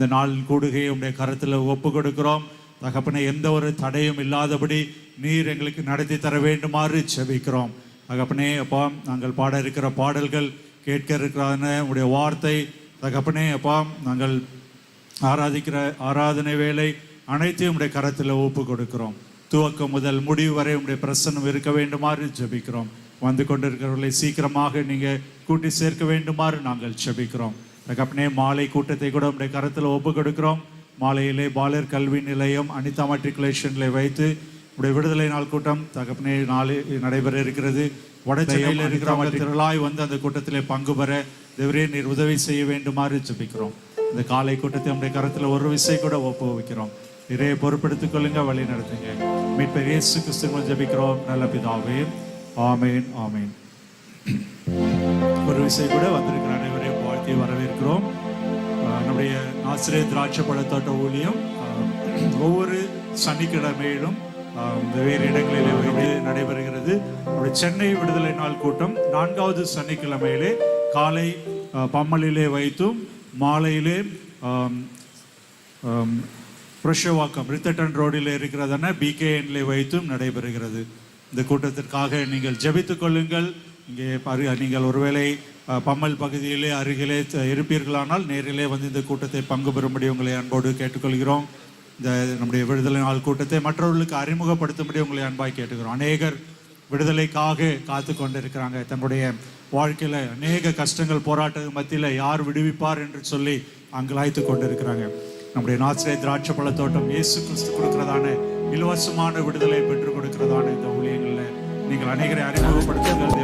இந்த நாள் கூடுகையை உடைய கருத்தில் ஒப்பு கொடுக்கிறோம். தகப்பனே எந்த ஒரு தடையும் இல்லாதபடி நீர் எங்களுக்கு நடத்தி தர வேண்டுமாறு செபிக்கிறோம். தகப்பனே அப்பா நாங்கள் பாட இருக்கிற பாடல்கள் கேட்க இருக்கிறான உடைய வார்த்தை. தகப்பனே அப்பா நாங்கள் ஆராதிக்கிற ஆராதனை வேலை அனைத்தையும் உடைய கரத்தில் ஒப்பு கொடுக்கிறோம். துவக்கம் முதல் முடிவு வரை உடைய பிரசன்னம் இருக்க வேண்டுமாறு ஜெபிக்கிறோம் வந்து கொண்டிருக்கிறவர்களை சீக்கிரமாக நீங்கள் கூட்டி சேர்க்க வேண்டுமாறு நாங்கள் ஜெபிக்கிறோம் தகப்பனே மாலை கூட்டத்தை கூட உடைய கரத்தில் ஒப்பு கொடுக்கிறோம். மாலையிலே பாலர் கல்வி நிலையம் அனிதா மெட்ரிகுலேஷனில் வைத்து உடைய விடுதலை நாள் கூட்டம் தகப்பனே நாளை நடைபெற இருக்கிறது. வட சென்னையில் இருக்கிற திரளாய் வந்து அந்த கூட்டத்திலே பங்கு பெற தேவரே நீர் உதவி செய்ய வேண்டுமாறு ஜெபிக்கிறோம். இந்த காலை கூட்டத்தை உடைய கரத்தில் ஒரு விசை கூட ஒப்பு வைக்கிறோம். நிறைய பொறுப்பெடுத்துக் கொள்ளுங்க வழி நடத்துங்க. மீட்பர் இயேசு கிறிஸ்துவ ஜெபிக்கிறோம். நல்ல பிதாவே. ஆமேன் ஆமேன். ஒரு விசை கூட வந்திருக்கிற அனைவரையும் வாழ்த்தி வரவேற்கிறோம். நம்முடைய ஆசிரியர் திராட்சை பழத்தோட்ட ஊழியம் ஒவ்வொரு சனிக்கிழமையிலும் வெவ்வேறு இடங்களிலே வந்து நடைபெறுகிறது. நம்முடைய சென்னை விடுதலை நாள் கூட்டம் நான்காவது சனிக்கிழமையிலே காலை பம்மலிலே வைத்தும் மாலையிலே புரஷவாக்கம் புருஷவாக்கம் ரித்தட்டன் ரோடில் இருக்கிறதான பிகேஎன்ல வைத்தும் நடைபெறுகிறது. இந்த கூட்டத்திற்காக நீங்கள் ஜபித்துக் கொள்ளுங்கள். இங்கே பரு நீங்கள் ஒருவேளை பம்மல் பகுதியிலே அருகிலே த- இருப்பீர்களானால் நேரிலே வந்து இந்த கூட்டத்தை பங்கு பெறும்படி உங்களை அன்போடு கேட்டுக்கொள்கிறோம். இந்த நம்முடைய விடுதலை நாள் கூட்டத்தை மற்றவர்களுக்கு அறிமுகப்படுத்தும்படி உங்களை அன்பாய் கேட்டுக்கிறோம். அநேகர் விடுதலைக்காக காத்து கொண்டிருக்கிறாங்க. தன்னுடைய வாழ்க்கையில் அநேக கஷ்டங்கள் போராட்டங்கள் மத்தியில் யார் விடுவிப்பார் என்று சொல்லி அங்கலாய்த்து கொண்டிருக்கிறாங்க. நம்முடைய நாசிரிய திராட்சை பழத்தோட்டம் இயேசு கிறிஸ்து கொடுக்கிறதான இலவசமான விடுதலை பெற்றுக் கொடுக்கிறதான இந்த ஊழியங்களில் நீங்கள் அநேகரை அறிமுகப்படுத்துங்கள்.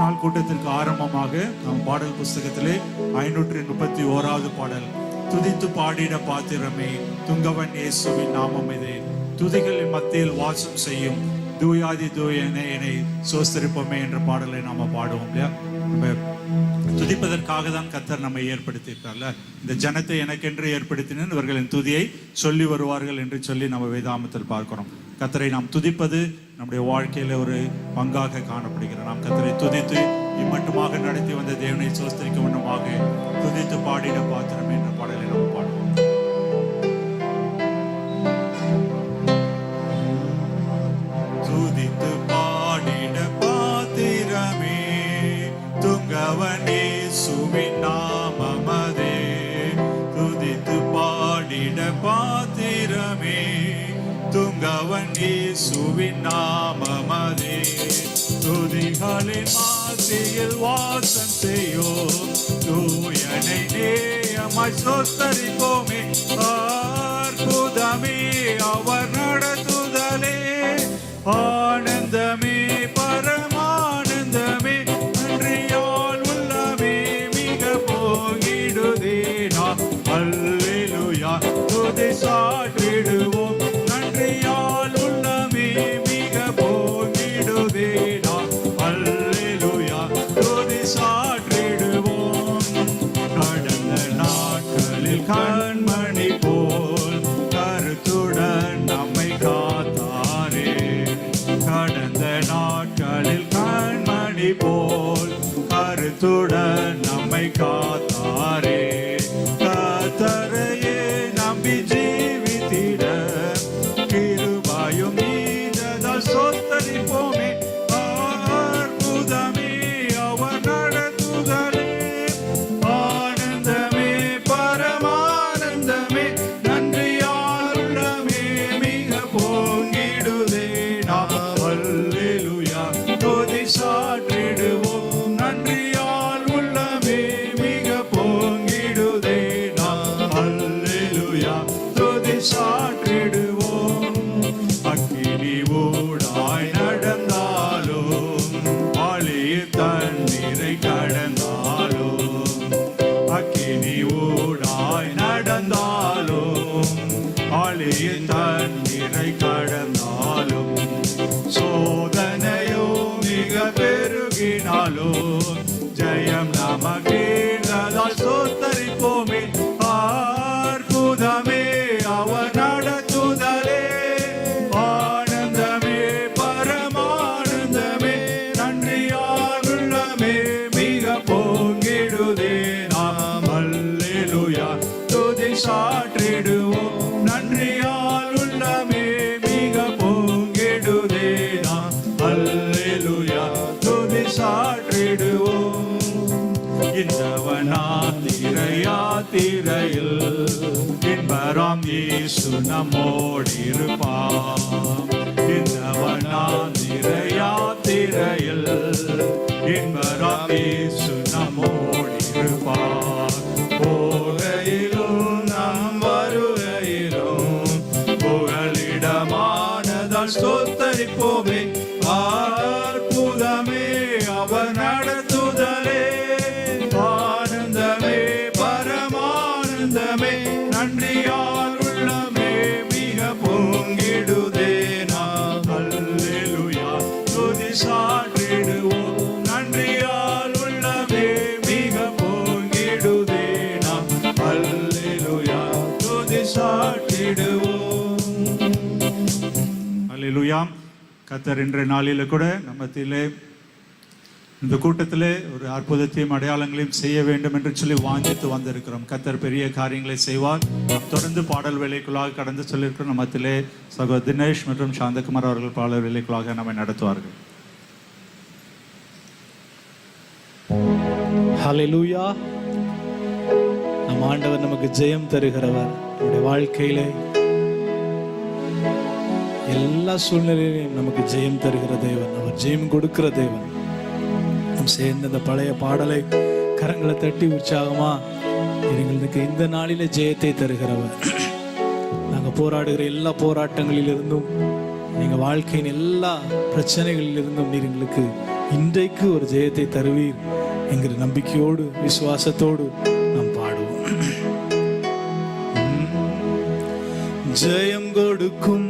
நாள் கூட்டத்திற்கு ஆரம்பமாக நம் பாடல் புஸ்தகத்திலே ஐநூற்றி முப்பத்தி ஓராவது பாடல். துதித்து பாடிட பாத்திரமே துங்கவன் இயேசுவின் நாமம் இது. துதிகளின் மத்தியில் வாசம் செய்யும் தூயாதி தூயனை என்னை சோஸ்திருப்போமே என்ற பாடலை நாம பாடுவோம் இல்லையா? நம்ம துதிப்பதற்காக தான் கத்தர் நம்மை ஏற்படுத்தியிருக்கார்ல. இந்த ஜனத்தை எனக்கென்று ஏற்படுத்தினேன் இவர்களின் துதியை சொல்லி வருவார்கள் என்று சொல்லி நம்ம வேதாமத்தில் பார்க்கிறோம். கத்தரை நாம் துதிப்பது நம்முடைய வாழ்க்கையில ஒரு பங்காக காணப்படுகிறது. நாம் கத்தரை துதித்து இம்மட்டுமாக நடத்தி வந்த தேவனை சோஸ்தரிக்க வண்ணமாக துதித்து பாடிட பாத்திரம் என்று இயேசுவின் நாமமதே. துதிகளின் மாசியில் வாசம் செய்யோ. தூயனை நேயமாய் சொத்தரிப்போமே. அற்புதமே அவர் நாட்களில் கண்மணி போல் Bodhisattva. பெருகினாலும் ஜெயம் நமக்கு சொத்தரிப்போமே சாற்றிடுவோம் இந்தவனாத்திரையாத்திரையில் இன்பராம் இயேசு நம்மோடிருப்பார். இந்தவனாத்திரையாத்திரையில் இன்பராம் இயேசு நம்மோடிருப்பார். போகையிலும் நாம் வருகையிலும் புகலிடமானதால் ஸ்தோத்தரிப்போமே. கத்தர் இன்றைய நாளில கூட நம்மத்திலே இந்த கூட்டத்திலே ஒரு அற்புதத்தையும் அடையாளங்களையும் செய்ய வேண்டும் என்று சொல்லி வாஞ்சித்து வந்திருக்கிறோம். கத்தர் பெரிய காரியங்களை செய்வார். தொடர்ந்து பாடல் வேலைக்குள்ளாக கடந்து சொல்லியிருக்கிறோம் நம்மத்திலே சகோ தினேஷ் மற்றும் சாந்தகுமார் அவர்கள் பாடல் வேலைக்குள்ளாக நம்மை நடத்துவார்கள். ஹalleluya. நம் ஆண்டவர் நமக்கு ஜெயம் தருகிறவர். நம்முடைய வாழ்க்கையிலே எல்லா சூழ்நிலையிலையும் நமக்கு ஜெயம் தருகிற தேவன். அவர் ஜெயம் கொடுக்கிற தேவன். நாம் சேர்ந்த இந்த பழைய பாடலை கரங்களை தட்டி உற்சாகமா எங்களுக்கு இந்த நாளில ஜெயத்தை தருகிறவர். நாங்கள் போராடுகிற எல்லா போராட்டங்களிலிருந்தும் எங்கள் வாழ்க்கையின் எல்லா பிரச்சனைகளிலிருந்தும் நீர் எங்களுக்கு இன்றைக்கு ஒரு ஜெயத்தை தருவீர் என்கிற நம்பிக்கையோடு விசுவாசத்தோடு நாம் பாடுவோம். ஜெயம் கொடுக்கும்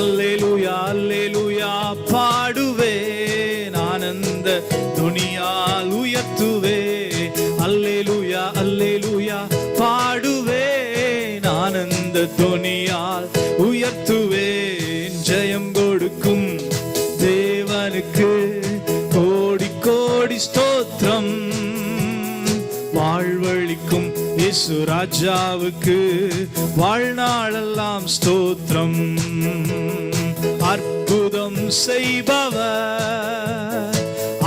அல்லேலூயா அல்லேலூயா பாடுவேன் ஆனந்த துணியால் உயர்த்துவே அல்லேலூயா அல்லேலூயா பாடுவேன் ஆனந்த துணி இயேசு ராஜாவுக்கு வாழ்நாளெல்லாம் ஸ்தோத்திரம். அற்புதம் செய்பவர்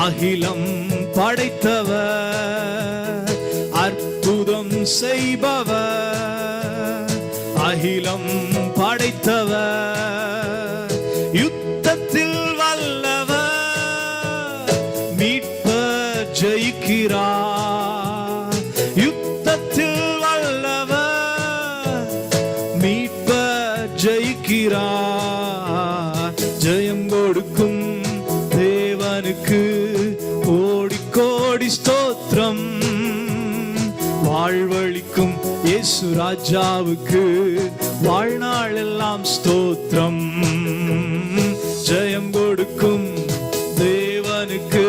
அகிலம் படைத்தவர். அற்புதம் செய்பவர் அகிலம் படைத்தவர். யுத்தத்தில் வல்லவர் மீட்ப ஜெயிக்கிறார். இயேசு ராஜாவுக்கு வாழ்நாள் எல்லாம் ஸ்தோத்திரம். ஜெயம் கொடுக்கும் தேவனுக்கு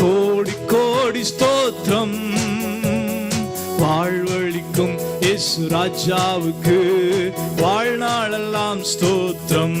கோடி கோடி ஸ்தோத்திரம். வாழ்வழிக்கும் இயேசு ராஜாவுக்கு வாழ்நாளெல்லாம் ஸ்தோத்திரம்.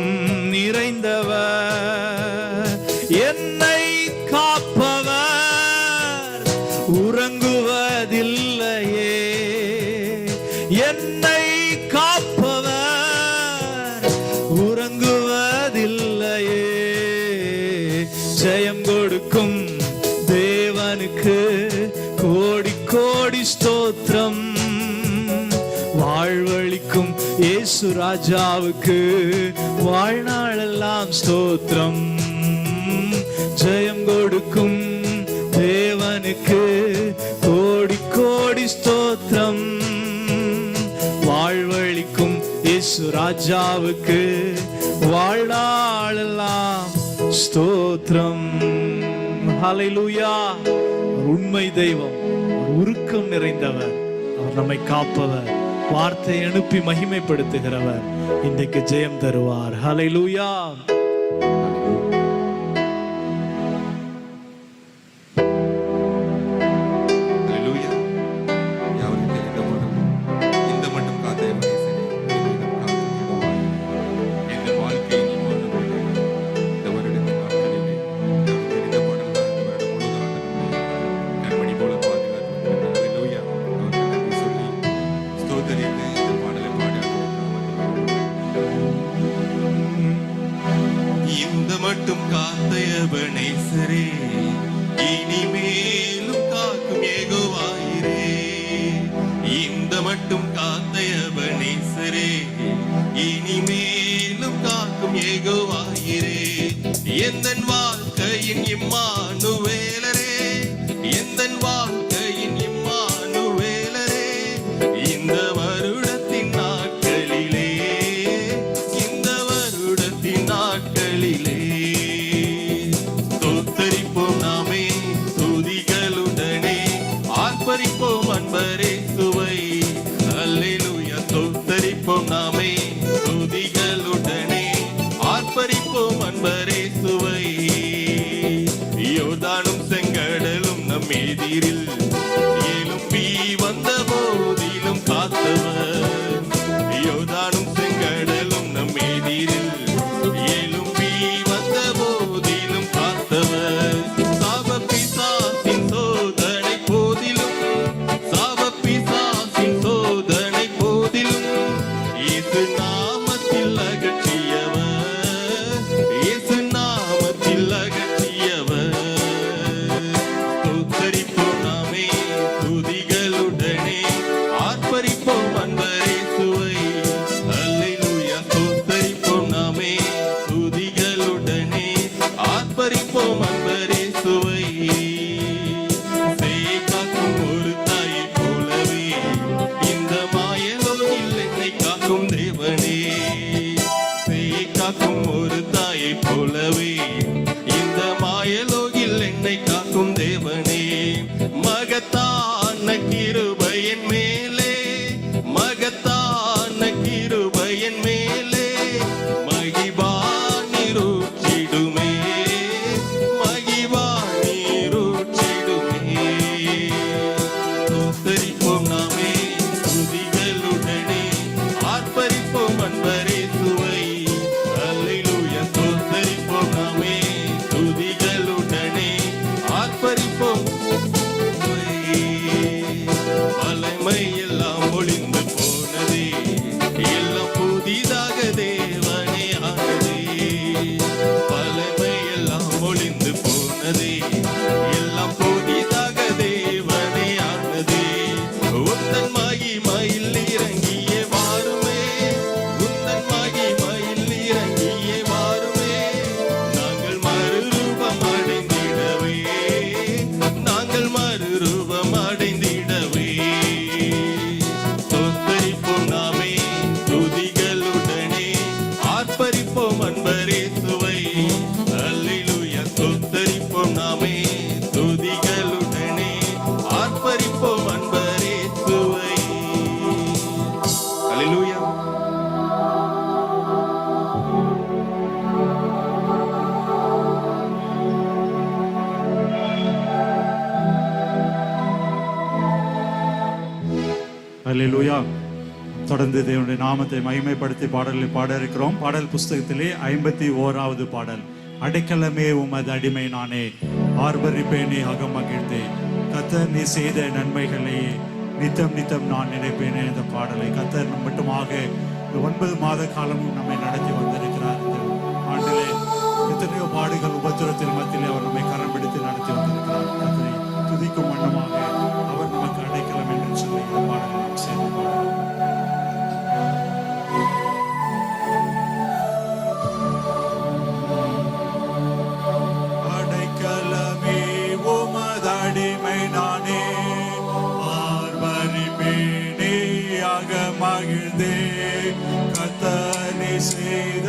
நிறைந்தவர். இயேசு ராஜாவுக்கு வாழ்நாளெல்லாம் ஸ்தோத்திரம். ஜெயம் கொடுக்கும் தேவனுக்கு கோடி கோடி ஸ்தோத்திரம். வாழ்வழிக்கும் இயேசு ராஜாவுக்கு வாழ்நாளெல்லாம் ஸ்தோத்திரம். ஹலைலூயா உண்மை தெய்வம் உருக்கம் நிறைந்தவர். அவர் நம்மை காப்பவர். வார்த்தை அனுப்பி மகிமைப்படுத்துகிறவர். இன்றைக்கு ஜெயம் தருவார். ஹலை லூயா ஜபனேஸ்வரே பயிரில் தொடர்ந்து தேவனுடைய நாமத்தை மகிமைப்படுத்தி பாடலில் பாட இருக்கிறோம். பாடல் புஸ்தகத்திலே ஐம்பத்தி ஓராவது பாடல். அடைக்கலமே உமது அடிமை நானே ஆர்ப்பரிப்பேனே அகமகிழ்ந்தே. கத்தர் நீ செய்த நன்மைகளை நித்தம் நித்தம் நான் நினைப்பேனே இந்த பாடலை கத்தர் மட்டுமாக இந்த ஒன்பது மாத காலமும் நம்மை நடத்தி வந்திருக்கிறார். இந்த ஆண்டிலே எத்தனையோ பாடுகள் உபத்திரத்தின் மத்தியிலே அவர் நம்மை கரம் பிடித்து நடத்தி வந்திருக்கிறார். கத்தரை துதிக்கும் வண்ணமாக அவர் நமக்கு அடைக்கலம் என்று சொல்லி இந்த பாடலை நாம் சேர்ந்து பாடலாம் மகிழ்ந்தே கத்தனை செய்த